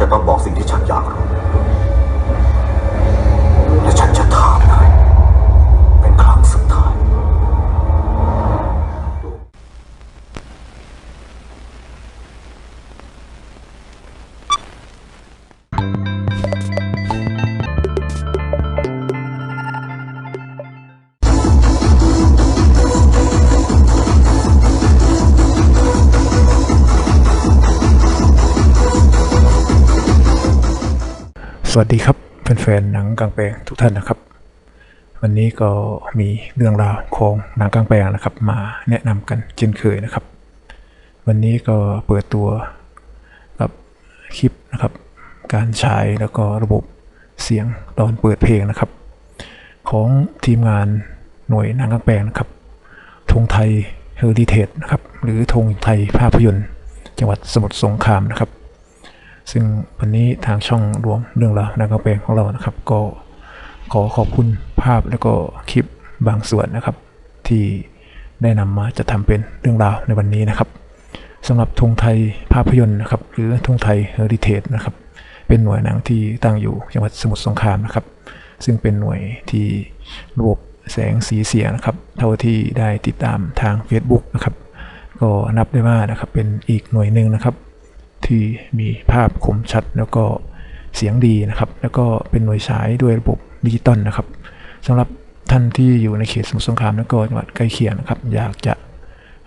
จะต้องบอกสิ่งที่ฉันอยากรู้และฉันจะถามนายเป็นครั้งสุดท้ายส วัสดีครับแฟนๆหนังกลางแปลงทุกท่านนะครับ วันนี้ก็มีเรื่องราวของหนังกลางแปลงนะครับ มาแนะนำกันเช่นเคยนะครับ วันนี้ก็เปิดตัวกับคลิปนะครับ การฉายแล้วก็ระบบเสียงตอนเปิดเพลงนะครับ ของทีมงานหน่วยหนังกลางแปลงนะครับธงไทยเฮอริเทจนะครับหรือธงไทยภาพยนตร์ จังหวัดสมุทรสงครามนะครับ ซึ่งวันนี้ทางช่องรวมเรื่องราวนักกางแปลงของเรานะครับ ก็ขอขอบคุณภาพแล้วก็คลิปบางส่วนนะครับ ที่ได้นำมาจะทำเป็นเรื่องราวในวันนี้นะครับสำหรับธงไทยภาพยนตร์นะครับ หรือธงไทยเฮอริเทจนะครับ เป็นหน่วยหนังที่ตั้งอยู่จังหวัดสมุทรสงครามนะครับ ซึ่งเป็นหน่วยที่ระบบแสงสีเสียงนะครับ เท่าที่ได้ติดตามทาง Facebook นะครับ ก็นับได้ว่านะครับเป็นอีกหน่วยหนึ่งนะครับ ที่มีภาพคมชัดแล้วก็เสียงดีนะครับ แล้วก็เป็นหน่วยฉายด้วยระบบดิจิตอลนะครับสำหรับท่านที่อยู่ในเขตสมุทรสงครามแล้วก็จังหวัดใกล้เคียงนะครับ อยากจะ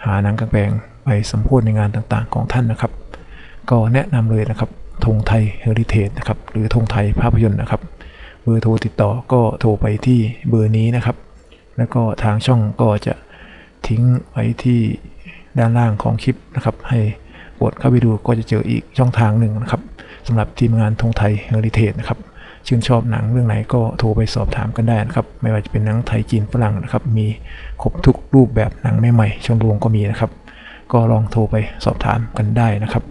หาหนังกางแปลงไปสมโพธในงานต่างๆ ของท่านนะครับ ก็แนะนำเลยนะครับธงไทยเฮอริเทจนะครับหรือธงไทยภาพยนตร์นะครับเบอร์โทรติดต่อก็โทรไปที่เบอร์นี้นะครับ แล้วก็ทางช่องก็จะทิ้งไว้ที่ด้านล่างของคลิปนะครับ ให้ กดเข้าไปดูก็จะเจออีกช่องทางหนึ่งนะครับสำหรับทีมงานธงไทยเฮอริเทจนะครับชื่นชอบหนังเรื่องไหนก็โทรไปสอบถามกันได้นะครับ ไม่ว่าจะเป็นหนังไทยจีนฝรั่งนะครับ มีครบทุกรูปแบบหนังใหม่ๆช่องรวงก็มีนะครับ ก็ลองโทรไปสอบถามกันได้นะครับ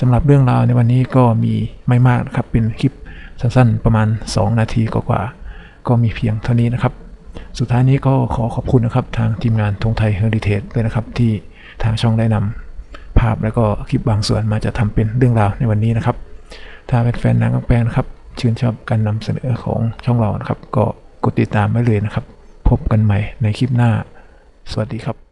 สำหรับเรื่องราวในวันนี้ก็มีไม่มากนะครับ เป็นคลิปสั้นๆ ประมาณ 2 นาทีกว่าๆก็มีเพียงเท่านี้นะครับ สุดท้ายนี้ก็ขอขอบคุณนะครับ ทางทีมงานธงไทยเฮอริเทจด้วยนะครับ ที่ทางช่องได้นำ ภาพแล้วก็คลิปบางส่วนมาจะทำเป็นเรื่องราวในวันนี้นะครับ ถ้าเป็นแฟนนางกลางแปลงนะครับชื่นชอบการนำเสนอของช่องเรานะครับ ก็กดติดตามไว้เลยนะครับ พบกันใหม่ในคลิปหน้า สวัสดีครับ